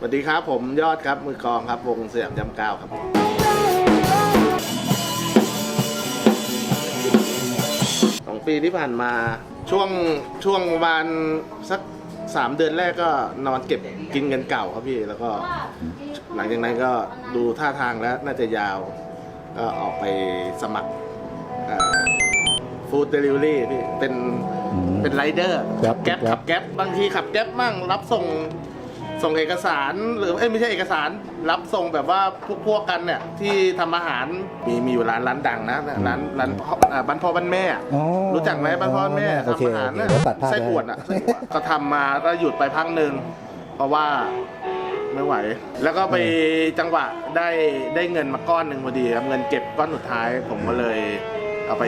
สวัสดีครับ ผมยอดครับ มือกลองครับ วงสยามยำก้าวครับสองปีที่ผ่านมาช่วงช่วงประมาณสักสามเดือนแรกก็นอนเก็บกินเงินเก่าครับพี่ แล้วก็หลังจากนั้นก็ดูท่าทางแล้วน่าจะยาว ก็ออกไปสมัครฟู้ดเดลิเวอรี่พี่เป็นอืมเป็นไรเดอร์ครับแก๊ปครับขับแก๊ปบางทีขับแก๊ปมั่งรับส่ง ส่งเอกสารหรือเอ้ยไม่ใช่เอกสาร รับส่งแบบว่าพวกพวกกันเนี่ยที่ทำอาหารมีมีอยู่ร้านร้านดังนะร้านร้านพ่ออ่าบ้านพ่อบ้านแม่อ๋อรู้จักไหมบ้านพ่อบ้านแม่โอเคทำอาหารโอเคน่ะเดี๋ยวตัดภาพไส้ขวดอะไส้ขวดก็ทำมาก็หยุดไปพักหนึ่งเพราะว่าไม่ไหว แล้วก็ไปจังหวะได้ได้เงินมาก้อนหนึ่งพอดีครับเงินเก็บก้อนสุดท้าย ผมก็เลยเอาไป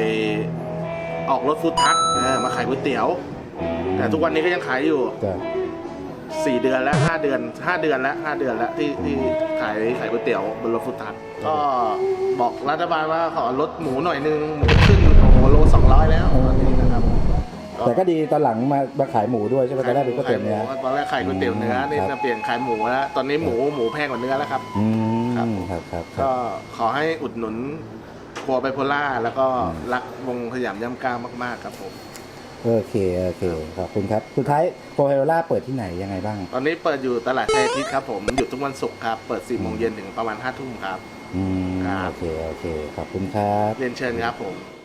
ออกรถฟู้ดทัคเออมาขายก๋วยเตี๋ยว แต่ทุกวันนี้ก็ยังขายอยู่ จ้ะ สี่เดือนแล้วห้าเดือนห้าเดือนแล้วห้าเดือนแล้วที่ที่ขายขายก๋วยเตี๋ยวบนรถฟุตทักก็บอกรัฐบาลว่าขอลดหมูหน่อยนึงหมูขึ้นโอ้โหโลสองร้อยแล้วตอนนี้นะครับแต่ก็ดีตอนหลังมามาขายหมูด้วยใช่ไหมตอนแรกเป็นก๋วยเตี๋ยวเนื้อตอนแรกขายก๋วยเตี๋ยวเนื้อนี่ครับจะเปลี่ยนขายหมูแล้วตอนนี้หมูหมูแพงกว่าเนื้อแล้วครับอืครับมครับครับครัก็บขอให้อุดหนุนครัวไบโพล่าแล้วก็รักวงสยามย่ำก้าวมาก ๆ ครับผม โอเค โอเค ขอบคุณครับ สุดท้ายโปรเฮโรล่าเปิดที่ไหนยังไงบ้าง ตอนนี้เปิดอยู่ตลาดชัยอาทิตย์ครับผมหยุดทุกวันศุกร์ครับ เปิด4ี่โมงเย็นถึงประมาณ5้าทุ่มครับ อืม ครับ โอเค โอเค ขอบคุณครับ เรียนเชิญครับผม